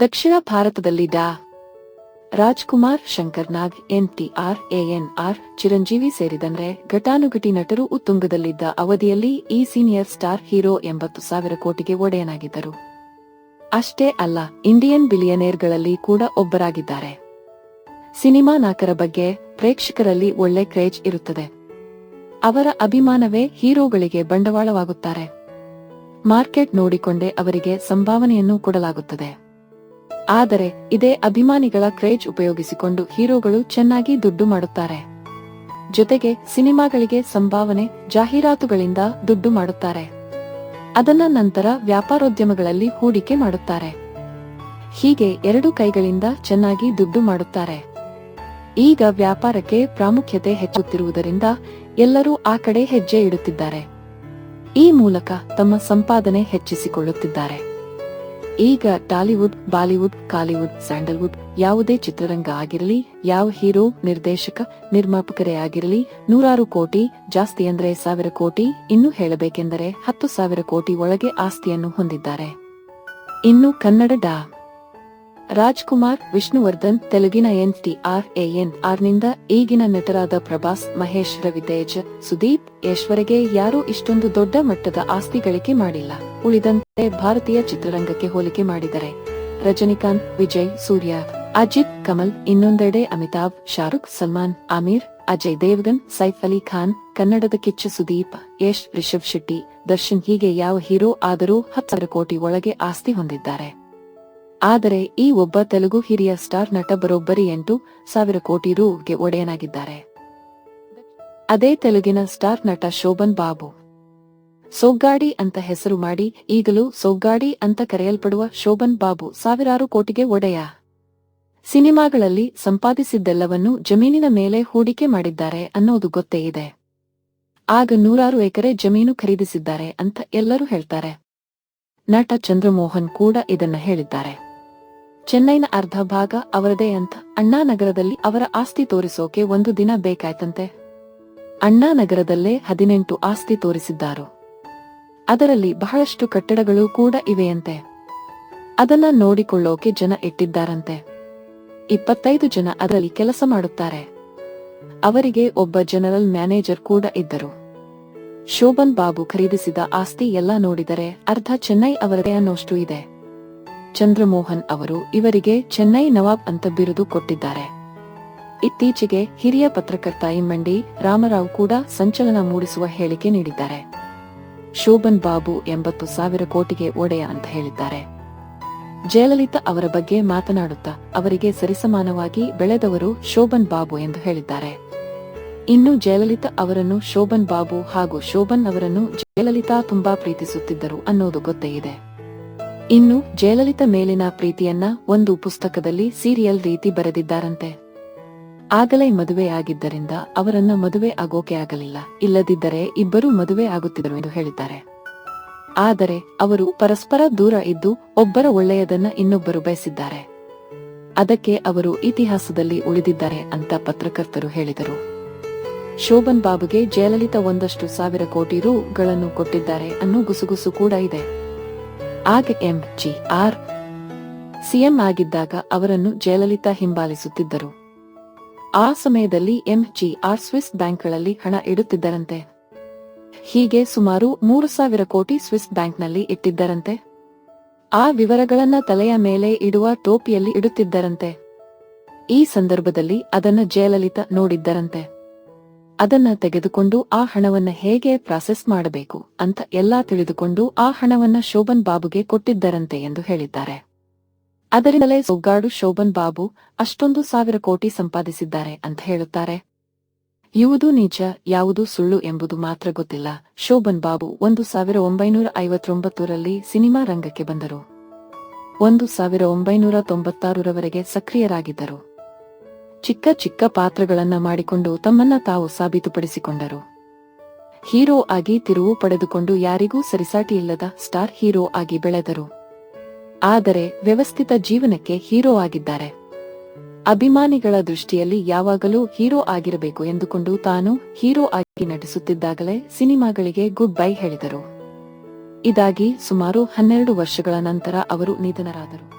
ದಕ್ಷಿಣ ಭಾರತದಲ್ಲಿ ಡಾ. Rajkumar Shankar Nag NTR ANR Chiranjeevi ಸೇರಿದಂತೆ ಘಟಾನುಘಟಿ ನಟರು ಉತ್ತುಂಗದಲ್ಲಿದ್ದ ಅವಧಿಯಲ್ಲಿ ಈ ಸೀನಿಯರ್ ಸ್ಟಾರ್ ಹೀರೋ ಎಂಬತ್ತು ಸಾವಿರ ಕೋಟಿಗೆ ಒಡೆಯನಾಗಿದ್ದರು. ಅಷ್ಟೇ ಅಲ್ಲ, ಇಂಡಿಯನ್ ಬಿಲಿಯನೇರ್ಗಳಲ್ಲಿ ಕೂಡ ಒಬ್ಬರಾಗಿದ್ದಾರೆ. ಸಿನಿಮಾ ನಾಯಕರ ಬಗ್ಗೆ ಪ್ರೇಕ್ಷಕರಲ್ಲಿ ಒಳ್ಳೆ ಕ್ರೇಜ್ ಇರುತ್ತದೆ. ಅವರ ಅಭಿಮಾನವೇ ಹೀರೋಗಳಿಗೆ ಬಂಡವಾಳವಾಗುತ್ತಾರೆ. ಮಾರ್ಕೆಟ್ ನೋಡಿಕೊಂಡೇ ಅವರಿಗೆ ಸಂಭಾವನೆಯನ್ನು ಕೊಡಲಾಗುತ್ತದೆ. ಆದರೆ ಇದೇ ಅಭಿಮಾನಿಗಳ ಕ್ರೇಜ್ ಉಪಯೋಗಿಸಿಕೊಂಡು ಹೀರೋಗಳು ಚೆನ್ನಾಗಿ ದುಡ್ಡು ಮಾಡುತ್ತಾರೆ. ಜೊತೆಗೆ ಸಿನಿಮಾಗಳಿಗೆ ಸಂಭಾವನೆ, ಜಾಹೀರಾತುಗಳಿಂದ ದುಡ್ಡು ಮಾಡುತ್ತಾರೆ. ಅದನ್ನ ನಂತರ ವ್ಯಾಪಾರೋದ್ಯಮಗಳಲ್ಲಿ ಹೂಡಿಕೆ ಮಾಡುತ್ತಾರೆ. ಹೀಗೆ ಎರಡು ಕೈಗಳಿಂದ ಚೆನ್ನಾಗಿ ದುಡ್ಡು ಮಾಡುತ್ತಾರೆ. ಈಗ ವ್ಯಾಪಾರಕ್ಕೆ ಪ್ರಾಮುಖ್ಯತೆ ಹೆಚ್ಚುತ್ತಿರುವುದರಿಂದ ಎಲ್ಲರೂ ಆ ಕಡೆ ಹೆಜ್ಜೆ ಇಡುತ್ತಿದ್ದಾರೆ. ಈ ಮೂಲಕ ತಮ್ಮ ಸಂಪಾದನೆ ಹೆಚ್ಚಿಸಿಕೊಳ್ಳುತ್ತಿದ್ದಾರೆ. ಈಗ ಟಾಲಿವುಡ್, ಬಾಲಿವುಡ್, ಕಾಲಿವುಡ್, ಸ್ಯಾಂಡಲ್ವುಡ್ ಯಾವುದೇ ಚಿತ್ರರಂಗ ಆಗಿರಲಿ, ಯಾವ ಹೀರೋ, ನಿರ್ದೇಶಕ, ನಿರ್ಮಾಪಕರೇ ಆಗಿರಲಿ, ನೂರಾರು ಕೋಟಿ, ಜಾಸ್ತಿ ಅಂದ್ರೆ ಸಾವಿರ ಕೋಟಿ, ಇನ್ನು ಹೇಳಬೇಕೆಂದರೆ ಹತ್ತು ಸಾವಿರ ಕೋಟಿ ಒಳಗೆ ಆಸ್ತಿಯನ್ನು ಹೊಂದಿದ್ದಾರೆ. ಇನ್ನು ಕನ್ನಡ ಡಾ. ರಾಜ್ಕುಮಾರ್, ವಿಷ್ಣುವರ್ಧನ್, ತೆಲುಗಿನ ಎನ್ ಟಿ ಆರ್ ಎಎನ್ ಆರ್ನಿಂದ ಈಗಿನ ನಟರಾದ ಪ್ರಭಾಸ್, ಮಹೇಶ್, ರವಿತೇಜ್, ಸುದೀಪ್ ಯಶ್ವರಿಗೆ ಯಾರೂ ಇಷ್ಟೊಂದು ದೊಡ್ಡ ಮಟ್ಟದ ಆಸ್ತಿ ಗಳಿಕೆ ಮಾಡಿಲ್ಲ. ಉಳಿದಂತೆ ಭಾರತೀಯ ಚಿತ್ರರಂಗಕ್ಕೆ ಹೋಲಿಕೆ ಮಾಡಿದರೆ ರಜನಿಕಾಂತ್, ವಿಜಯ್, ಸೂರ್ಯ, ಅಜಿತ್, ಕಮಲ್, ಇನ್ನೊಂದೆಡೆ ಅಮಿತಾಬ್, ಶಾರುಖ್, ಸಲ್ಮಾನ್, ಆಮೀರ್, ಅಜಯ್ ದೇವ್ಗನ್, ಸೈಫ್ ಅಲಿ ಖಾನ್, ಕನ್ನಡದ ಕಿಚ್ಚ ಸುದೀಪ್, ಯಶ್, ರಿಷಬ್ ಶೆಟ್ಟಿ, ದರ್ಶನ್ ಹೀಗೆ ಯಾವ ಹೀರೋ ಆದರೂ ಹತ್ತು ಸಾವಿರ ಕೋಟಿ ಒಳಗೆ ಆಸ್ತಿ ಹೊಂದಿದ್ದಾರೆ. ಆದರೆ ಈ ಒಬ್ಬ ತೆಲುಗು ಹಿರಿಯ ಸ್ಟಾರ್ ನಟ ಬರೋಬ್ಬರಿ ಎಂಟು ಸಾವಿರ ಕೋಟಿ ರೂಗೆ ಒಡೆಯನಾಗಿದ್ದಾರೆ. ಅದೇ ತೆಲುಗಿನ ಸ್ಟಾರ್ ನಟ ಶೋಭನ್ ಬಾಬು. ಸೋಗ್ಗಾಡಿ ಅಂತ ಹೆಸರು ಮಾಡಿ ಈಗಲೂ ಸೊಗ್ಗಾಡಿ ಅಂತ ಕರೆಯಲ್ಪಡುವ ಶೋಭನ್ ಬಾಬು ಸಾವಿರಾರು ಕೋಟಿಗೆ ಒಡೆಯ. ಸಿನಿಮಾಗಳಲ್ಲಿ ಸಂಪಾದಿಸಿದ್ದೆಲ್ಲವನ್ನೂ ಜಮೀನಿನ ಮೇಲೆ ಹೂಡಿಕೆ ಮಾಡಿದ್ದಾರೆ ಅನ್ನೋದು ಗೊತ್ತೇ ಇದೆ. ಆಗ ನೂರಾರು ಎಕರೆ ಜಮೀನು ಖರೀದಿಸಿದ್ದಾರೆ ಅಂತ ಎಲ್ಲರೂ ಹೇಳ್ತಾರೆ. ನಟ ಚಂದ್ರಮೋಹನ್ ಕೂಡ ಇದನ್ನ ಹೇಳಿದ್ದಾರೆ. ಚೆನ್ನೈನ ಅರ್ಧ ಭಾಗ ಅವರದೇ ಅಂತ ಅಣ್ಣಾನಗರದಲ್ಲಿ ಅವರ ಆಸ್ತಿ ತೋರಿಸೋಕೆ ಒಂದು ದಿನ ಬೇಕಾಯ್ತಂತೆ. ಅಣ್ಣಾನಗರದಲ್ಲೇ ಹದಿನೆಂಟು ಆಸ್ತಿ ತೋರಿಸಿದ್ದಾರು. ಅದರಲ್ಲಿ ಬಹಳಷ್ಟು ಕಟ್ಟಡಗಳು ಕೂಡ ಇವೆಯಂತೆ. ಅದನ್ನ ನೋಡಿಕೊಳ್ಳೋಕೆ ಜನ ಇಟ್ಟಿದ್ದಾರಂತೆ. ಇಪ್ಪತ್ತೈದು ಜನ ಅದರಲ್ಲಿ ಕೆಲಸ ಮಾಡುತ್ತಾರೆ. ಅವರಿಗೆ ಒಬ್ಬ ಜನರಲ್ ಮ್ಯಾನೇಜರ್ ಕೂಡ ಇದ್ದರು. ಶೋಭನ್ ಬಾಬು ಖರೀದಿಸಿದ ಆಸ್ತಿ ಎಲ್ಲ ನೋಡಿದರೆ ಅರ್ಧ ಚೆನ್ನೈ ಅವರದೇ ಅನ್ನೋಷ್ಟು ಇದೆ. ಚಂದ್ರಮೋಹನ್ ಅವರು ಇವರಿಗೆ ಚೆನ್ನೈ ನವಾಬ್ ಅಂತ ಬಿರುದು ಕೊಟ್ಟಿದ್ದಾರೆ. ಇತ್ತೀಚೆಗೆ ಹಿರಿಯ ಪತ್ರಕರ್ತ ಇಮ್ಮಂಡಿ ರಾಮರಾವ್ ಕೂಡ ಸಂಚಲನ ಮೂಡಿಸುವ ಹೇಳಿಕೆ ನೀಡಿದ್ದಾರೆ. ಶೋಭನ್ ಬಾಬು ಎಂಬತ್ತು ಸಾವಿರ ಕೋಟಿಗೆ ಒಡೆಯ ಅಂತ ಹೇಳಿದ್ದಾರೆ. ಜಯಲಲಿತಾ ಅವರ ಬಗ್ಗೆ ಮಾತನಾಡುತ್ತಾ ಅವರಿಗೆ ಸರಿಸಮಾನವಾಗಿ ಬೆಳೆದವರು ಶೋಭನ್ ಬಾಬು ಎಂದು ಹೇಳಿದ್ದಾರೆ. ಇನ್ನು ಜಯಲಲಿತಾ ಅವರನ್ನು ಶೋಭನ್ ಬಾಬು ಹಾಗೂ ಶೋಭನ್ ಅವರನ್ನು ಜಯಲಲಿತಾ ತುಂಬಾ ಪ್ರೀತಿಸುತ್ತಿದ್ದರು ಅನ್ನೋದು ಗೊತ್ತೇ ಇದೆ. ಇನ್ನು ಜಯಲಲಿತ ಮೇಲಿನ ಪ್ರೀತಿಯನ್ನ ಒಂದು ಪುಸ್ತಕದಲ್ಲಿ ಸೀರಿಯಲ್ ರೀತಿ ಬರೆದಿದ್ದಾರಂತೆ. ಆಗಲೇ ಮದುವೆ ಆಗಿದ್ದರಿಂದ ಅವರನ್ನ ಮದುವೆ ಆಗೋಕೆ ಆಗಲಿಲ್ಲ. ಇಲ್ಲದಿದ್ದರೆ ಇಬ್ಬರೂ ಮದುವೆ ಆಗುತ್ತಿದ್ದರು ಎಂದು ಹೇಳಿದ್ದಾರೆ. ಆದರೆ ಅವರು ಪರಸ್ಪರ ದೂರ ಇದ್ದು ಒಬ್ಬರ ಒಳ್ಳೆಯದನ್ನ ಇನ್ನೊಬ್ಬರು ಬಯಸಿದ್ದಾರೆ. ಅದಕ್ಕೆ ಅವರು ಇತಿಹಾಸದಲ್ಲಿ ಉಳಿದಿದ್ದಾರೆ ಅಂತ ಪತ್ರಕರ್ತರು ಹೇಳಿದರು. ಶೋಭನ್ ಬಾಬುಗೆ ಜಯಲಲಿತಾ ಒಂದಷ್ಟು ಸಾವಿರ ಕೋಟಿ ರೂಗಳನ್ನು ಕೊಟ್ಟಿದ್ದಾರೆ ಅನ್ನೋ ಗುಸುಗುಸು ಕೂಡ ಇದೆ. ಆಗ ಎಂ ಜಿ ಆರ್ ಸಿಎಂ ಆಗಿದ್ದಾಗ ಅವರನ್ನು ಜಯಲಲಿತಾ ಹಿಂಬಾಲಿಸುತ್ತಿದ್ದರು. ಆ ಸಮಯದಲ್ಲಿ ಎಂಜಿ ಆರ್ ಸ್ವಿಸ್ ಬ್ಯಾಂಕ್ಗಳಲ್ಲಿ ಹಣ ಇಡುತ್ತಿದ್ದರಂತೆ. ಹೀಗೆ ಸುಮಾರು ಮೂರು ಸಾವಿರ ಕೋಟಿ ಸ್ವಿಸ್ ಬ್ಯಾಂಕ್ನಲ್ಲಿ ಇಟ್ಟಿದ್ದರಂತೆ. ಆ ವಿವರಗಳನ್ನ ತಲೆಯ ಮೇಲೆ ಇಡುವ ಟೋಪಿಯಲ್ಲಿ ಇಡುತ್ತಿದ್ದರಂತೆ. ಈ ಸಂದರ್ಭದಲ್ಲಿ ಅದನ್ನು ಜಯಲಲಿತಾ ನೋಡಿದ್ದರಂತೆ. ಅದನ್ನ ತೆಗೆದುಕೊಂಡು ಆ ಹಣವನ್ನ ಹೇಗೆ ಪ್ರಾಸೆಸ್ ಮಾಡಬೇಕು ಅಂತ ಎಲ್ಲಾ ತಿಳಿದುಕೊಂಡು ಆ ಹಣವನ್ನ ಶೋಭನ್ ಬಾಬುಗೆ ಕೊಟ್ಟಿದ್ದರಂತೆ ಎಂದು ಹೇಳಿದ್ದಾರೆ. ಅದರಿಂದಲೇ ಸೊಗ್ಗಾಡು ಶೋಭನ್ ಬಾಬು ಅಷ್ಟೊಂದು ಸಾವಿರ ಕೋಟಿ ಸಂಪಾದಿಸಿದ್ದಾರೆ ಅಂತ ಹೇಳುತ್ತಾರೆ. ಇವುದು ನಿಜ, ಯಾವುದು ಸುಳ್ಳು ಎಂಬುದು ಮಾತ್ರ ಗೊತ್ತಿಲ್ಲ. ಶೋಭನ್ ಬಾಬು ಒಂದು ಸಾವಿರ ಒಂಬೈನೂರ ಐವತ್ತೊಂಬತ್ತರಲ್ಲಿ ಸಿನಿಮಾ ರಂಗಕ್ಕೆ ಬಂದರು. ಒಂದು ಸಾವಿರ ಒಂಬೈನೂರ ತೊಂಬತ್ತಾರರವರೆಗೆ ಸಕ್ರಿಯರಾಗಿದ್ದರು. ಚಿಕ್ಕ ಚಿಕ್ಕ ಪಾತ್ರಗಳನ್ನ ಮಾಡಿಕೊಂಡು ತಮ್ಮನ್ನ ತಾವು ಸಾಬೀತುಪಡಿಸಿಕೊಂಡರು. ಹೀರೋ ಆಗಿ ತಿರುವು ಪಡೆದುಕೊಂಡು ಯಾರಿಗೂ ಸರಿಸಾಟಿಯಿಲ್ಲದ ಸ್ಟಾರ್ ಹೀರೋ ಆಗಿ ಬೆಳೆದರು. ಆದರೆ ವ್ಯವಸ್ಥಿತ ಜೀವನಕ್ಕೆ ಹೀರೋ ಆಗಿದ್ದಾರೆ. ಅಭಿಮಾನಿಗಳ ದೃಷ್ಟಿಯಲ್ಲಿ ಯಾವಾಗಲೂ ಹೀರೋ ಆಗಿರಬೇಕು ಎಂದುಕೊಂಡು ತಾನು ಹೀರೋ ಆಗಿ ನಟಿಸುತ್ತಿದ್ದಾಗಲೇ ಸಿನಿಮಾಗಳಿಗೆ ಗುಡ್ ಬೈ ಹೇಳಿದರು. ಇದಾಗಿ ಸುಮಾರು ಹನ್ನೆರಡು ವರ್ಷಗಳ ನಂತರ ಅವರು ನಿಧನರಾದರು.